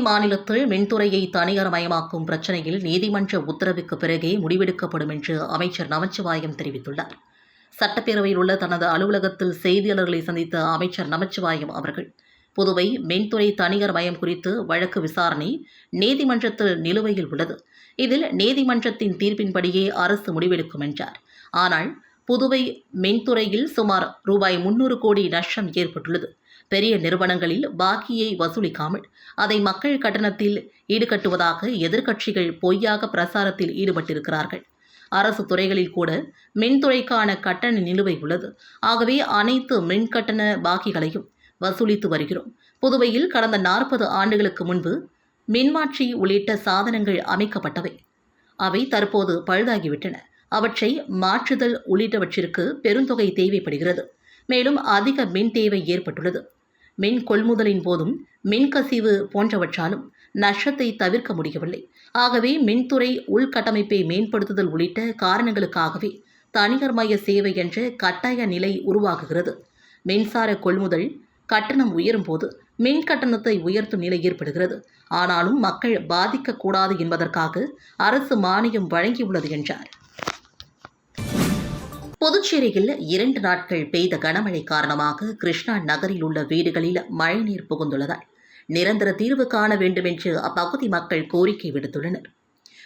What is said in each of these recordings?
மாநிலத்தில் மின்துறையை தனியார்மயமாக்கும் பிரச்சினையில் நீதிமன்ற உத்தரவுக்கு பிறகே முடிவெடுக்கப்படும் என்று அமைச்சர் நமச்சிவாயம் தெரிவித்துள்ளார். சட்டப்பேரவையில் உள்ள தனது அலுவலகத்தில் செய்தியாளர்களை சந்தித்த அமைச்சர் நமச்சிவாயம் அவர்கள் புதுவை மின்துறை தனியார் மயம் குறித்து வழக்கு விசாரணை நீதிமன்றத்தில் நிலுவையில் உள்ளது. இதில் நீதிமன்றத்தின் தீர்ப்பின்படியே அரசு முடிவெடுக்கும் என்றார். ஆனால் புதுவை மின்துறையில் சுமார் ரூபாய் முன்னூறு கோடி நஷ்டம் ஏற்பட்டுள்ளது. பெரிய நிறுவனங்களில் பாக்கியை வசூலிக்காமல் அதை மக்கள் கட்டணத்தில் ஈடுகட்டுவதாக எதிர்க்கட்சிகள் பொய்யாக பிரசாரத்தில் ஈடுபட்டிருக்கிறார்கள். அரசு துறைகளில் கூட மின்துறைக்கான கட்டண நிலுவை உள்ளது. ஆகவே அனைத்து மின் கட்டண பாக்கிகளையும் வசூலித்து வருகிறோம். புதுவையில் கடந்த நாற்பது ஆண்டுகளுக்கு முன்பு மின்மாற்றி உள்ளிட்ட சாதனங்கள் அமைக்கப்பட்டவை. அவை தற்போது பழுதாகிவிட்டன. அவற்றை மாற்றுதல் உள்ளிட்டவற்றிற்கு பெருந்தொகை தேவைப்படுகிறது. மேலும் அதிக மின் தேவை ஏற்பட்டுள்ளது. மின் கொள்முதலின் போதும் மின்கசிவு போன்றவற்றாலும் நஷ்டத்தை தவிர்க்க முடியவில்லை. ஆகவே மின்துறை உள்கட்டமைப்பை மேம்படுத்துதல் உள்ளிட்ட காரணங்களுக்காகவே தனியார்மய சேவை என்ற கட்டாய நிலை உருவாகுகிறது. மின்சார கொள்முதல் கட்டணம் உயரும் போது மின் கட்டணத்தை உயர்த்தும் நிலை ஏற்படுகிறது. ஆனாலும் மக்கள் பாதிக்கக்கூடாது என்பதற்காக அரசு மானியம் வழங்கியுள்ளது என்றார். புதுச்சேரியில் இரண்டு நாட்கள் பெய்த கனமழை காரணமாக கிருஷ்ணா நகரில் உள்ள வீடுகளில் மழைநீர் புகுந்துள்ளதால் நிரந்தர தீர்வு காண வேண்டும் என்று அப்பகுதி மக்கள் கோரிக்கை விடுத்துள்ளனர்.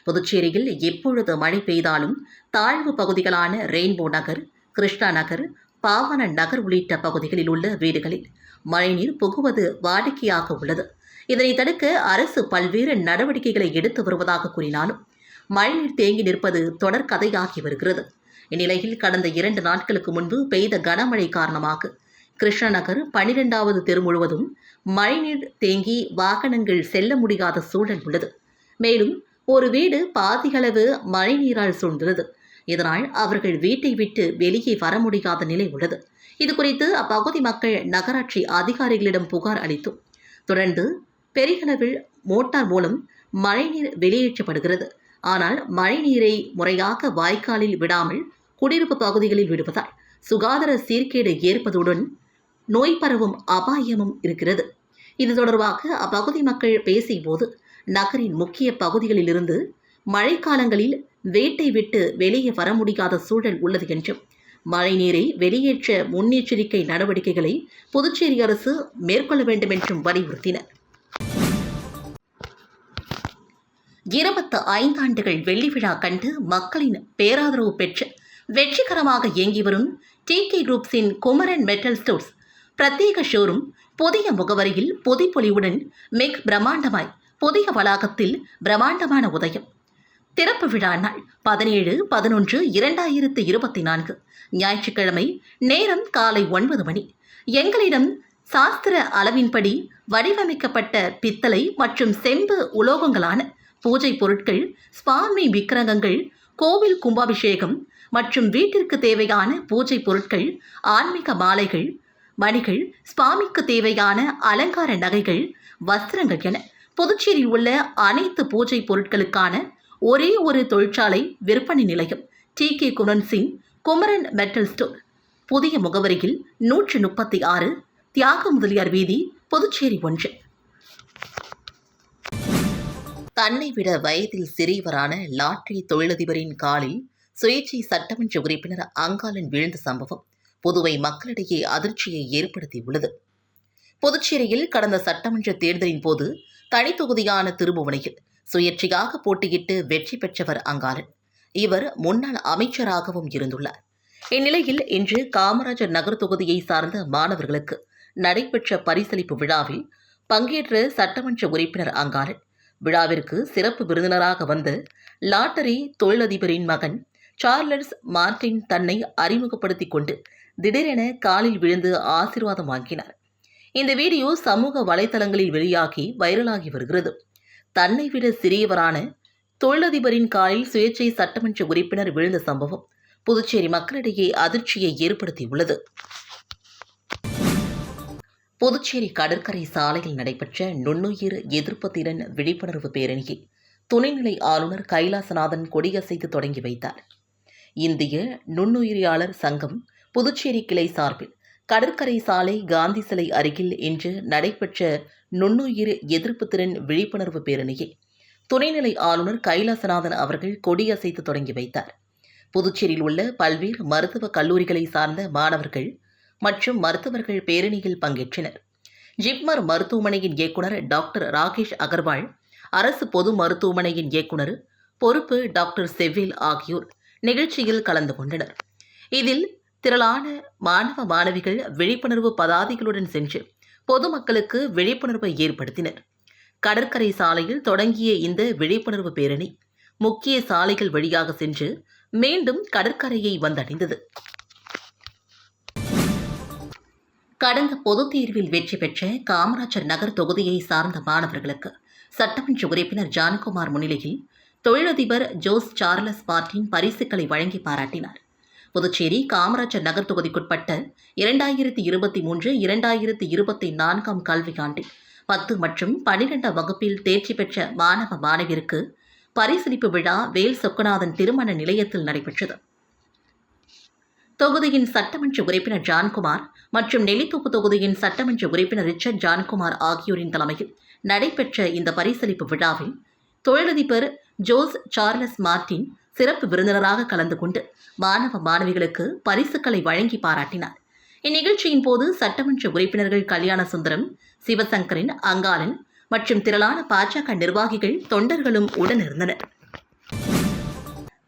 புதுச்சேரியில் எப்பொழுது மழை பெய்தாலும் தாழ்வு பகுதிகளான ரெயின்போ நகர் கிருஷ்ணா நகர் பாவன நகர் உள்ளிட்ட பகுதிகளில் உள்ள வீடுகளில் மழைநீர் புகுவது வாடிக்கையாக உள்ளது. இதனை தடுக்க அரசு பல்வேறு நடவடிக்கைகளை எடுத்து வருவதாக கூறினாலும் மழைநீர் தேங்கி நிற்பது தொடர் கதையாகி வருகிறது. இந்நிலையில் கடந்த இரண்டு நாட்களுக்கு முன்பு பெய்த கனமழை காரணமாக கிருஷ்ணநகர் பனிரெண்டாவது தெரு முழுவதும் மழைநீர் தேங்கி வாகனங்கள் செல்ல முடியாத சூழல் உள்ளது. மேலும் ஒரு வீடு பாதிகளவு மழைநீரால் சூழ்ந்துள்ளது. இதனால் அவர்கள் வீட்டை விட்டு வெளியே வர முடியாத நிலை உள்ளது. இது குறித்து அப்பகுதி மக்கள் நகராட்சி அதிகாரிகளிடம் புகார் அளித்தும் தொடர்ந்து பெரியளவில் மோட்டார் மூலம் மழைநீர் வெளியேற்றப்படுகிறது. ஆனால் மழைநீரை முறையாக வாய்க்காலில் விடாமல் குடியிருப்பு பகுதிகளில் விடுவதால் சுகாதார சீர்கேடு ஏற்பதுடன் நோய் பரவும் அபாயமும் இருக்கிறது. இது தொடர்பாக அப்பகுதி மக்கள் பேசியபோது நகரின் முக்கிய பகுதிகளிலிருந்து மழைக்காலங்களில் வீட்டை விட்டு வெளியே வர முடியாத சூழல் உள்ளது என்றும் மழைநீரை வெளியேற்ற முன்னெச்சரிக்கை நடவடிக்கைகளை புதுச்சேரி அரசு மேற்கொள்ள வேண்டும் என்றும் வலியுறுத்தினர். இருபத்து ஐந்தாண்டுகள் வெள்ளி விழா கண்டு மக்களின் பேராதரவு பெற்று வெற்றிகரமாக இயங்கி வரும் டி கே குரூப்ஸின் குமரன் மெட்டல் ஸ்டோர்ஸ். பிரத்யேக ஷோரூம் புதிய முகவரியில் பொதிப்பொலிவுடன் மிக் பிரம்மாண்டமாய் புதிய வளாகத்தில் பிரம்மாண்டமான உதயம். திறப்பு விழா நாள் பதினேழு பதினொன்று இரண்டாயிரத்து இருபத்தி நான்கு ஞாயிற்றுக்கிழமை நேரம் காலை ஒன்பது மணி. எங்களிடம் சாஸ்திர அளவின்படி வடிவமைக்கப்பட்ட பித்தளை மற்றும் செம்பு உலோகங்களான பூஜை பொருட்கள் ஸ்வாமி விக்கிரகங்கள் கோவில் கும்பாபிஷேகம் மற்றும் வீட்டிற்கு தேவையான பூஜை பொருட்கள் ஆன்மீக மாலைகள் மணிகள் ஸ்வாமிக்கு தேவையான அலங்கார நகைகள் வஸ்திரங்கள் என புதுச்சேரியில் உள்ள அனைத்து பூஜை பொருட்களுக்கான ஒரே ஒரு தொழிற்சாலை விற்பனை நிலையம். D. K. Gunan Singh Kumaran metal store. புதிய முகவரியில் நூற்று முப்பத்தி ஆறு தியாக முதலியார் வீதி புதுச்சேரி ஒன்று. தன்னை விட வயதில் சிறியவரான லாட்டரி தொழிலதிபரின் காலில் சுயேட்சை சட்டமன்ற உறுப்பினர் அங்காளன் விழுந்த சம்பவம் புதுவை மக்களிடையே அதிர்ச்சியை ஏற்படுத்தியுள்ளது. புதுச்சேரியில் கடந்த சட்டமன்ற தேர்தலின் போது தனித்தொகுதியான திருபுவனையில் சுயேட்சையாக போட்டியிட்டு வெற்றி பெற்றவர் அங்காளன். இவர் முன்னாள் அமைச்சராகவும் இருந்துள்ளார். இந்நிலையில் இன்று காமராஜர் நகர் தொகுதியை சார்ந்த மாணவர்களுக்கு நடைபெற்ற பரிசளிப்பு விழாவில் பங்கேற்ற சட்டமன்ற உறுப்பினர் அங்காளன் விழாவிற்கு சிறப்பு விருந்தினராக வந்த லாட்டரி தொழிலதிபரின் மகன் சார்லஸ் மார்டின் தன்னை அறிமுகப்படுத்தி கொண்டு திடீரென காலில் விழுந்து ஆசீர்வாதம் வாங்கினார். இந்த வீடியோ சமூக வலைதளங்களில் வெளியாகி வைரலாகி வருகிறது. தன்னை விட சிறியவரான தொழிலதிபரின் காலில் சுயேட்சை சட்டமன்ற உறுப்பினர் விழுந்த சம்பவம் புதுச்சேரி மக்களிடையே அதிர்ச்சியை ஏற்படுத்தியுள்ளது. புதுச்சேரி கடற்கரை சாலையில் நடைபெற்ற நுண்ணுயிர் எதிர்ப்பு திறன் விழிப்புணர்வு பேரணியை துணைநிலை ஆளுநர் கைலாசநாதன் கொடியசைத்து தொடங்கி வைத்தார். இந்திய நுண்ணுயிரியாளர் சங்கம் புதுச்சேரி கிளை சார்பில் கடற்கரை சாலை காந்தி சிலை அருகில் இன்று நடைபெற்ற நுண்ணுயிர் எதிர்ப்பு திறன் விழிப்புணர்வு பேரணியை துணைநிலை ஆளுநர் கைலாசநாதன் அவர்கள் கொடியசைத்து தொடங்கி வைத்தார். புதுச்சேரியில் உள்ள பல்வேறு மருத்துவக் கல்லூரிகளை சார்ந்த மாணவர்கள் மற்றும் மருத்துவர்கள் பேரணியில் பங்கேற்றனர். ஜிப்மர் மருத்துவமனையின் இயக்குனர் டாக்டர் ராகேஷ் அகர்வால் அரசு பொது மருத்துவமனையின் இயக்குனர் பொறுப்பு டாக்டர் செவ்வில் ஆகியோர் நிகழ்ச்சியில் கலந்து கொண்டனர். இதில் திரளான மாணவ மாணவிகள் விழிப்புணர்வு பதாதைகளுடன் சென்று பொதுமக்களுக்கு விழிப்புணர்வை ஏற்படுத்தினர். கடற்கரை சாலையில் தொடங்கிய இந்த விழிப்புணர்வு பேரணி முக்கிய சாலைகள் வழியாக சென்று மீண்டும் கடற்கரையை வந்தடைந்தது. கடந்த பொதுத் தேர்வில் வெற்றி பெற்ற காமராஜர் நகர் தொகுதியை சார்ந்த மாணவர்களுக்கு சட்டமன்ற உறுப்பினர் ஜான்குமார் முன்னிலையில் தொழிலதிபர் ஜோஸ் சார்லஸ் மார்டின் பரிசுகளை வழங்கி பாராட்டினார். புதுச்சேரி காமராஜர் நகர் தொகுதிக்குட்பட்ட இரண்டாயிரத்தி இருபத்தி மூன்று இரண்டாயிரத்தி இருபத்தி நான்காம் கல்வியாண்டில் பத்து மற்றும் பனிரெண்டாம் வகுப்பில் தேர்ச்சி பெற்ற மாணவ மாணவிற்கு பரிசளிப்பு விழா வேல் சொக்கநாதன் திருமண நிலையத்தில் நடைபெற்றது. தொகுதியின் சட்டமன்ற உறுப்பினர் ஜான்குமார் மற்றும் நெல்லித்தோப்பு தொகுதியின் சட்டமன்ற உறுப்பினர் ரிச்சர்ட் ஜான்குமார் ஆகியோரின் தலைமையில் நடைபெற்ற இந்த பரிசளிப்பு விழாவில் தொழிலதிபர் ஜோஸ் சார்லஸ் மார்டின் சிறப்பு விருந்தினராக கலந்து கொண்டு மாணவ மாணவிகளுக்கு பரிசுகளை வழங்கி பாராட்டினார். இந்நிகழ்ச்சியின் போது சட்டமன்ற உறுப்பினர்கள் கல்யாண சுந்தரம் சிவசங்கரின் அங்காளன் மற்றும் திரளான பாஜக நிர்வாகிகள் தொண்டர்களும் உடனிருந்தனர்.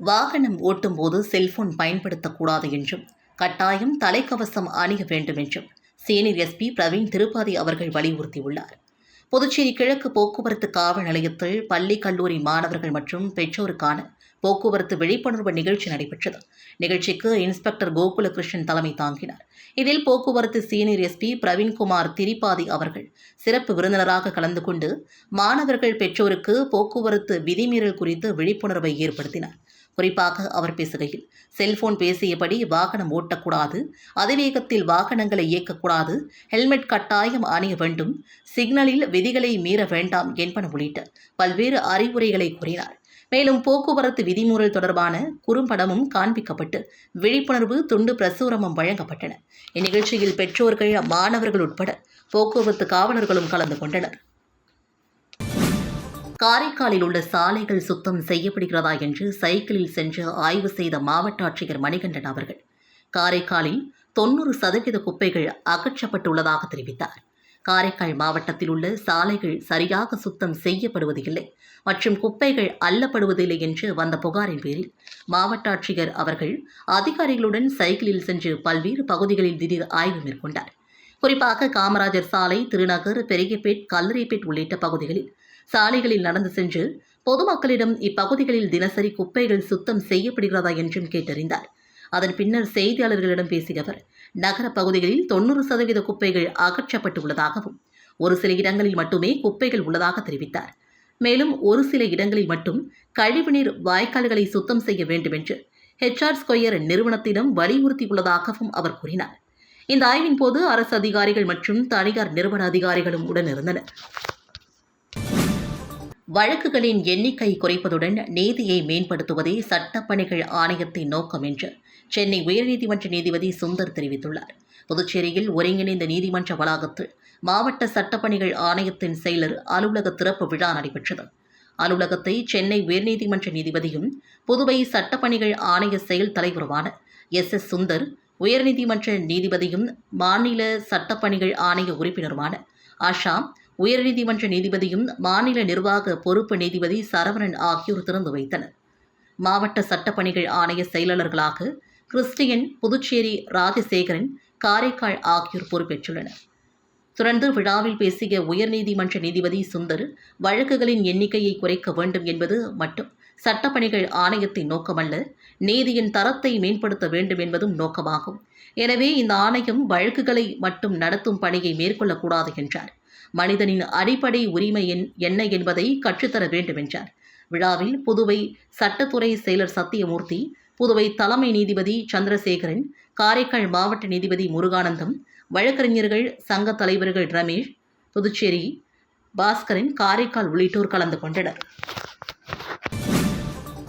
வாகனம் ஓட்டும் போது செல்போன் பயன்படுத்தக்கூடாது என்றும் கட்டாயம் தலைக்கவசம் அணிய வேண்டும் என்றும் சீனியர் எஸ்பி பிரவீன் திருப்பாதி அவர்கள் வலியுறுத்தியுள்ளார். புதுச்சேரி கிழக்கு போக்குவரத்து காவல் நிலையத்தில் பள்ளி கல்லூரி மாணவர்கள் மற்றும் பெற்றோருக்கான போக்குவரத்து விழிப்புணர்வு நிகழ்ச்சி நடைபெற்றது. நிகழ்ச்சிக்கு இன்ஸ்பெக்டர் கோகுலகிருஷ்ணன் தலைமை தாங்கினார். இதில் போக்குவரத்து சீனியர் எஸ்பி பிரவீன்குமார் திரிபாதி அவர்கள் சிறப்பு விருந்தினராக கலந்து கொண்டு மாணவர்கள் பெற்றோருக்கு போக்குவரத்து விதிமீறல் குறித்து விழிப்புணர்வை ஏற்படுத்தினார். குறிப்பாக அவர் பேசுகையில் செல்போன் பேசியபடி வாகனம் ஓட்டக்கூடாது அதிவேகத்தில் வாகனங்களை இயக்கக்கூடாது ஹெல்மெட் கட்டாயம் அணிய வேண்டும் சிக்னலில் விதிகளை மீற வேண்டாம் என்பன உள்ளிட்ட பல்வேறு அறிவுரைகளை கூறினார். மேலும் போக்குவரத்து விதிமுறை தொடர்பான குறும்படமும் காண்பிக்கப்பட்டு விழிப்புணர்வு துண்டு பிரசுரமும் வழங்கப்பட்டன. இந்நிகழ்ச்சியில் பெற்றோர்கள் மாணவர்கள் உட்பட போக்குவரத்து காவலர்களும் கலந்து கொண்டனர். காரைக்காலில் உள்ள சாலைகள் சுத்தம் செய்யப்படுகிறதா என்று சைக்கிளில் சென்று ஆய்வு செய்த மாவட்ட ஆட்சியர் மணிகண்டன் அவர்கள் காரைக்காலில் தொன்னூறு சதவீத குப்பைகள் அகற்றப்பட்டுள்ளதாக தெரிவித்தார். காரைக்கால் மாவட்டத்தில் உள்ள சாலைகள் சரியாக சுத்தம் செய்யப்படுவதில்லை மற்றும் குப்பைகள் அள்ளப்படுவதில்லை என்று வந்த புகாரின் பேரில் மாவட்ட ஆட்சியர் அவர்கள் அதிகாரிகளுடன் சைக்கிளில் சென்று பல்வேறு பகுதிகளில் திடீர் ஆய்வு மேற்கொண்டார். குறிப்பாக காமராஜர் சாலை திருநகர் பெரியபேட் கல்லறைப்பேட் உள்ளிட்ட பகுதிகளில் சாலைகளில் நடந்து சென்று பொதுமக்களிடம் இப்பகுதிகளில் தினசரி குப்பைகள் சுத்தம் செய்யப்படுகிறதா என்றும் கேட்டறிந்தார். அதன் பின்னர் செய்தியாளர்களிடம் பேசிய அவர் நகர பகுதிகளில் தொண்ணூறு சதவீத குப்பைகள் அகற்றப்பட்டுள்ளதாகவும் ஒரு சில இடங்களில் மட்டுமே குப்பைகள் உள்ளதாக தெரிவித்தார். மேலும் ஒரு சில இடங்களில் மட்டும் கழிவுநீர் வாய்க்கால்களை சுத்தம் செய்ய வேண்டும் என்று ஹெச்ஆர் ஸ்கொயர் நிறுவனத்திடம் வலியுறுத்தியுள்ளதாகவும் அவர் கூறினார். இந்த ஆய்வின் போது அரசு அதிகாரிகள் மற்றும் தனியார் நிறுவன அதிகாரிகளும் உடனிருந்தனர். வழக்குகளின் எண்ணிக்கை குறைப்பதுடன் நீதியை மேம்படுத்துவதே சட்டப்பணிகள் ஆணையத்தின் நோக்கம் என்று சென்னை உயர்நீதிமன்ற நீதிபதி சுந்தர் தெரிவித்துள்ளார். புதுச்சேரியில் ஒருங்கிணைந்த நீதிமன்ற வளாகத்தில் மாவட்ட சட்டப்பணிகள் ஆணையத்தின் செயலர் அலுவலக திறப்பு விழா நடைபெற்றது. அலுவலகத்தை சென்னை உயர்நீதிமன்ற நீதிபதியும் புதுவை சட்டப்பணிகள் ஆணைய செயல் தலைவருமான எஸ். எஸ். சுந்தர் உயர்நீதிமன்ற நீதிபதியும் மாநில சட்டப்பணிகள் ஆணைய உறுப்பினருமான ஆஷா உயர்நீதிமன்ற நீதிபதியும் மாநில நிர்வாக பொறுப்பு நீதிபதி சரவணன் ஆகியோர் திறந்து வைத்தனர். மாவட்ட சட்டப்பணிகள் ஆணைய செயலாளர்களாக கிறிஸ்டியன் புதுச்சேரி ராஜசேகரன் காரைக்கால் ஆகியோர் பொறுப்பேற்றுள்ளனர். தொடர்ந்து விழாவில் பேசிய உயர்நீதிமன்ற நீதிபதி சுந்தர் வழக்குகளின் எண்ணிக்கையை குறைக்க வேண்டும் என்பது மட்டும் சட்டப்பணிகள் ஆணையத்தின் நோக்கமல்ல நீதியின் தரத்தை மேம்படுத்த வேண்டும் என்பதும் நோக்கமாகும். எனவே இந்த ஆணையம் வழக்குகளை மட்டும் நடத்தும் பணியை மேற்கொள்ளக்கூடாது என்றார். மனிதனின் அடிப்படை உரிமை என்ன என்பதை கற்றுத்தர வேண்டும் என்றார் விழாவில் புதுவை சட்டத்துறை செயலர் சத்தியமூர்த்தி புதுவை தலைமை நீதிபதி சந்திரசேகரன் காரைக்கால் மாவட்ட நீதிபதி முருகானந்தம் வழக்கறிஞர்கள் சங்க தலைவர்கள் ரமேஷ் புதுச்சேரி பாஸ்கரன் காரைக்கால் உள்ளிட்டோர் கலந்து கொண்டனர்.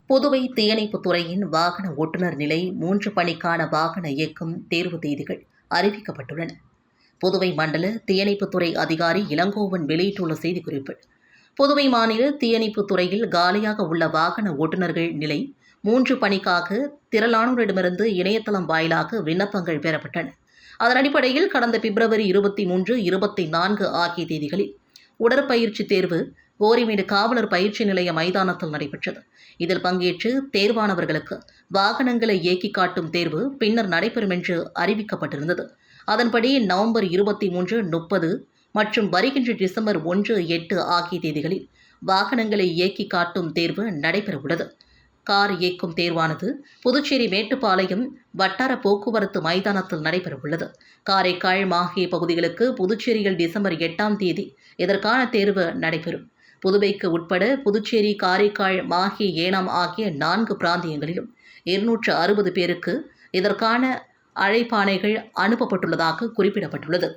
புதுவை தீயணைப்பு துறையின் வாகன ஓட்டுநர் நிலை மூன்று பணிக்கான வாகன இயக்கம் தேர்வு தேதிகள் அறிவிக்கப்பட்டுள்ளன. புதுவை மண்டல தீயணைப்புத்துறை அதிகாரி இளங்கோவன் வெளியிட்டுள்ள செய்திக்குறிப்பு. புதுவை மாநில தீயணைப்புத் துறையில் காலியாக உள்ள வாகன ஓட்டுநர்கள் நிலை மூன்று பணிக்காக திரளானோரிடமிருந்து இணையதளம் வாயிலாக விண்ணப்பங்கள் பெறப்பட்டன. அதன் அடிப்படையில் கடந்த பிப்ரவரி இருபத்தி மூன்று இருபத்தி நான்கு ஆகிய தேதிகளில் உடற்பயிற்சி தேர்வு கோரிமேடு காவலர் பயிற்சி நிலைய மைதானத்தில் நடைபெற்றது. இதில் பங்கேற்று தேர்வானவர்களுக்கு வாகனங்களை இயக்கி காட்டும் தேர்வு பின்னர் நடைபெறும் என்று அறிவிக்கப்பட்டிருந்தது. அதன்படி நவம்பர் இருபத்தி மூன்று முப்பது மற்றும் வருகின்ற டிசம்பர் ஒன்று எட்டு ஆகிய தேதிகளில் வாகனங்களை இயக்கி காட்டும் தேர்வு நடைபெறவுள்ளது. கார் இயக்கும் தேர்வானது புதுச்சேரி மேட்டுப்பாளையம் வட்டார போக்குவரத்து மைதானத்தில் நடைபெறவுள்ளது. காரைக்கால் மாஹே பகுதிகளுக்கு புதுச்சேரியில் டிசம்பர் எட்டாம் தேதி இதற்கான தேர்வு நடைபெறும். புதுவைக்கு உட்பட புதுச்சேரி காரைக்கால் மாஹே ஏனாம் ஆகிய நான்கு பிராந்தியங்களிலும் இருநூற்று அறுபது பேருக்கு இதற்கான அழைப்பாணைகள் அனுப்பப்பட்டுள்ளதாக குறிப்பிடப்பட்டுள்ளது.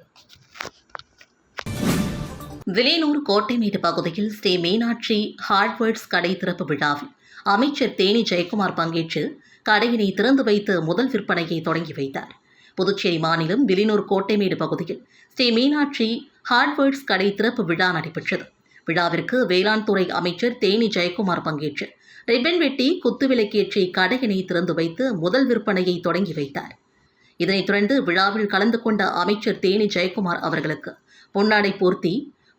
விலையனூர் கோட்டைமேடு பகுதியில் ஸ்ரீ மீனாட்சி ஹார்ட்வேர்ட்ஸ் கடை திறப்பு விழாவில் அமைச்சர் தேனி ஜெயக்குமார் பங்கேற்று கடையினை திறந்து வைத்து முதல் விற்பனையை தொடங்கி வைத்தார். புதுச்சேரி மாநிலம் விலையனூர் கோட்டைமேடு பகுதியில் ஸ்ரீ மீனாட்சி ஹார்ட்வேர்ட்ஸ் கடை திறப்பு விழா நடைபெற்றது. விழாவிற்கு வேளாண் துறை அமைச்சர் தேனி ஜெயக்குமார் பங்கேற்று ரிப்பன் வெட்டி குத்துவிளக்கேற்றி கடையினை திறந்து வைத்து முதல் விற்பனையை தொடங்கி வைத்தார். இதனைத் தொடர்ந்து விழாவில் கலந்து கொண்ட அமைச்சர் தேனி ஜெயக்குமார் அவர்களுக்கு பொன்னாடை போர்த்தி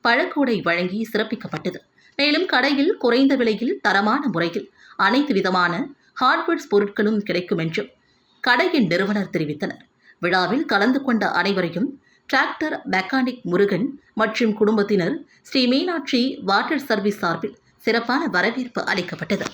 பழக்கூடை வழங்கி சிறப்பிக்கப்பட்டது. மேலும் கடையில் குறைந்த விலையில் தரமான முறையில் அனைத்து விதமான ஹார்ட்வேர்ட்ஸ் பொருட்களும் கிடைக்கும் என்றும் கடையின் நிறுவனர் தெரிவித்தனர். விழாவில் கலந்து கொண்ட அனைவரையும் டிராக்டர் மெக்கானிக் முருகன் மற்றும் குடும்பத்தினர் ஸ்ரீ மீனாட்சி வாட்டர் சர்வீஸ் சார்பில் சிறப்பான வரவேற்பு அளிக்கப்பட்டது.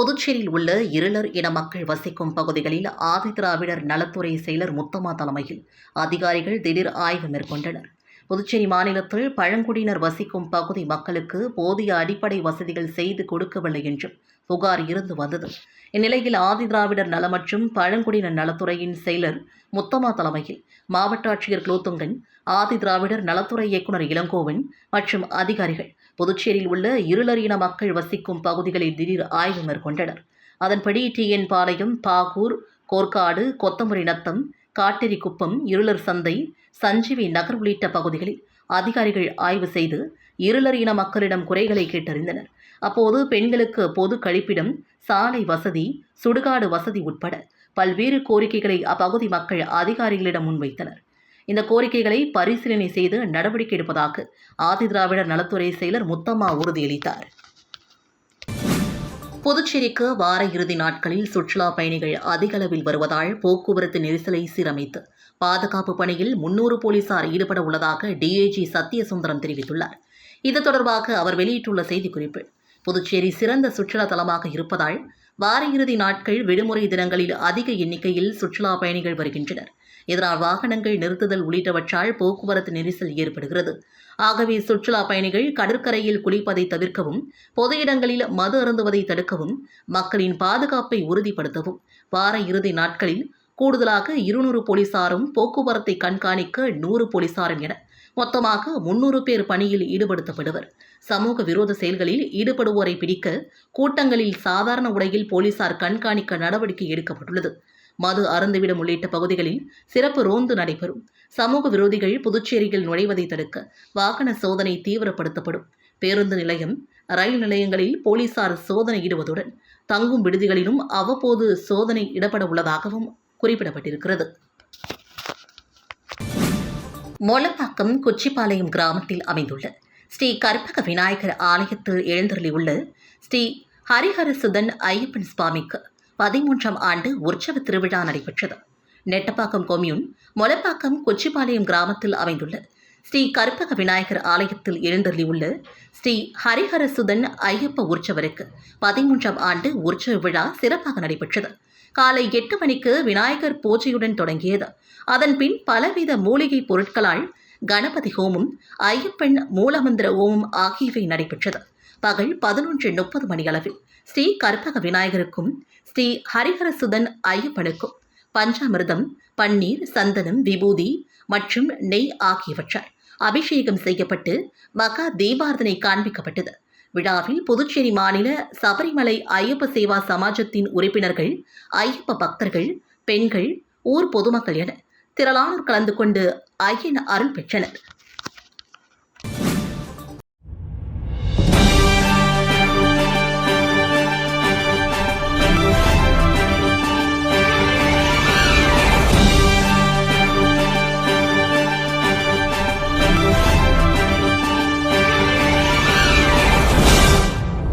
புதுச்சேரியில் உள்ள இருளர் இன மக்கள் வசிக்கும் பகுதிகளில் ஆதிதிராவிடர் நலத்துறை செயலர் முத்தம்மா தலைமையில் அதிகாரிகள் திடீர் ஆய்வு மேற்கொண்டனர். புதுச்சேரி மாநிலத்தில் பழங்குடியினர் வசிக்கும் பகுதி மக்களுக்கு போதிய அடிப்படை வசதிகள் செய்து கொடுக்கவில்லை என்றும் புகார் இருந்து வந்தது. இந்நிலையில் ஆதிதிராவிடர் நல மற்றும் பழங்குடியினர் நலத்துறையின் செயலர் முத்தமா தலைமையில் மாவட்ட ஆட்சியர் குலோத்துங்கன் ஆதிதிராவிடர் நலத்துறை இயக்குநர் இளங்கோவன் மற்றும் அதிகாரிகள் புதுச்சேரியில் உள்ள இருளறியின மக்கள் வசிக்கும் பகுதிகளில் திடீர் ஆய்வு மேற்கொண்டனர். அதன்படி டிஎன் பாளையம் பாகூர் கோர்க்காடு கொத்தமுறை நத்தம் காட்டேரிக்குப்பம் இருளர் சந்தை சஞ்சீவி நகர் உள்ளிட்ட பகுதிகளில் அதிகாரிகள் ஆய்வு செய்து இருளர் இன மக்களிடம் குறைகளை கேட்டறிந்தனர். அப்போது பெண்களுக்கு பொது கழிப்பிடம் சாலை வசதி சுடுகாடு வசதி உட்பட பல்வேறு கோரிக்கைகளை அப்பகுதி மக்கள் அதிகாரிகளிடம் முன்வைத்தனர். இந்த கோரிக்கைகளை பரிசீலனை செய்து நடவடிக்கை எடுப்பதாக ஆதிதிராவிடர் நலத்துறை செயலர் முத்தம்மா உறுதியளித்தார். புதுச்சேரிக்கு வார இறுதி நாட்களில் சுற்றுலா பயணிகள் அதிக அளவில் வருவதால் போக்குவரத்து நெரிசலை சீரமைத்து பாதுகாப்பு பணியில் முன்னூறு போலீசார் ஈடுபட உள்ளதாக டிஐஜி சத்யசுந்தரம் தெரிவித்துள்ளார். இது தொடர்பாக அவர் வெளியிட்டுள்ள செய்திக்குறிப்பு புதுச்சேரி சிறந்த சுற்றுலா தலமாக இருப்பதால் வார இறுதி நாட்கள் விடுமுறை தினங்களில் அதிக எண்ணிக்கையில் சுற்றுலா பயணிகள் வருகின்றனர். இதனால் வாகனங்கள் நிறுத்துதல் உள்ளிட்டவற்றால் போக்குவரத்து நெரிசல் ஏற்படுகிறது. ஆகவே சுற்றுலா பயணிகள் கடற்கரையில் குளிப்பதை தவிர்க்கவும் பொது இடங்களில் மது அருந்துவதை தடுக்கவும் மக்களின் பாதுகாப்பை உறுதிப்படுத்தவும். வார இறுதி நாட்களில் கூடுதலாக இருநூறு போலீசாரும் போக்குவரத்தை கண்காணிக்க நூறு போலீசாரும் என மொத்தமாக முன்னூறு பேர் பணியில் ஈடுபடுத்தப்படுவர். சமூக விரோத செயல்களில் ஈடுபடுவோரை பிடிக்க கூட்டங்களில் சாதாரண உடையில் போலீசார் கண்காணிக்க நடவடிக்கை எடுக்கப்பட்டுள்ளது. மது அருந்துவிடம் உள்ளிட்ட பகுதிகளில் சிறப்பு ரோந்து நடைபெறும். சமூக விரோதிகள் புதுச்சேரியில் நுழைவதை தடுக்க வாகன சோதனை தீவிரப்படுத்தப்படும். பேருந்து நிலையம் ரயில் நிலையங்களில் போலீசார் சோதனையிடுவதுடன் தங்கும் விடுதிகளிலும் அவ்வப்போது சோதனை இடப்பட உள்ளதாகவும் குறிப்பிடப்பட்டிருக்கிறது. மொளப்பாக்கம் குச்சிப்பாளையம் கிராமத்தில் அமைந்துள்ள ஸ்ரீ கற்பக விநாயகர் ஆலயத்தில் எழுந்தருளியுள்ள ஸ்ரீ ஹரிஹரசுதன் ஐயப்பன் சுவாமிக்கு பதிமூன்றாம் ஆண்டு உற்சவ திருவிழா நடைபெற்றது. நெட்டப்பாக்கம் கொம்யூன் மொலப்பாக்கம் கொச்சிபாளையம் கிராமத்தில் அமைந்துள்ள ஸ்ரீ கற்பக விநாயகர் ஆலயத்தில் எழுந்தருளியுள்ள ஸ்ரீ ஹரிஹரசுதன் ஐயப்ப உற்சவருக்கு பதிமூன்றாம் ஆண்டு உற்சவ விழா சிறப்பாக நடைபெற்றது. காலை எட்டு மணிக்கு விநாயகர் பூஜையுடன் தொடங்கியது. அதன்பின் பலவித மூலிகை பொருட்களால் கணபதி ஹோமம் ஐயப்பன் மூலமந்திர ஹோமம் ஆகியவை நடைபெற்றது. பகல் பதினொன்று முப்பது மணியளவில் ஸ்ரீ கற்பக விநாயகருக்கும் ஸ்ரீ ஹரிஹரசுதன் ஐயப்பனுக்கும் பஞ்சாமிர்தம் பன்னீர் சந்தனம் விபூதி மற்றும் நெய் ஆகியவற்றால் அபிஷேகம் செய்யப்பட்டு மகா தீபார்த்தனை காண்பிக்கப்பட்டது. விழாவில் புதுச்சேரி மாநில சபரிமலை ஐயப்ப சேவா சமாஜத்தின் உறுப்பினர்கள் ஐயப்ப பக்தர்கள் பெண்கள் ஊர் பொதுமக்கள் என திரளானோர் கலந்து கொண்டு ஐயன் அருள் பெற்றனர்.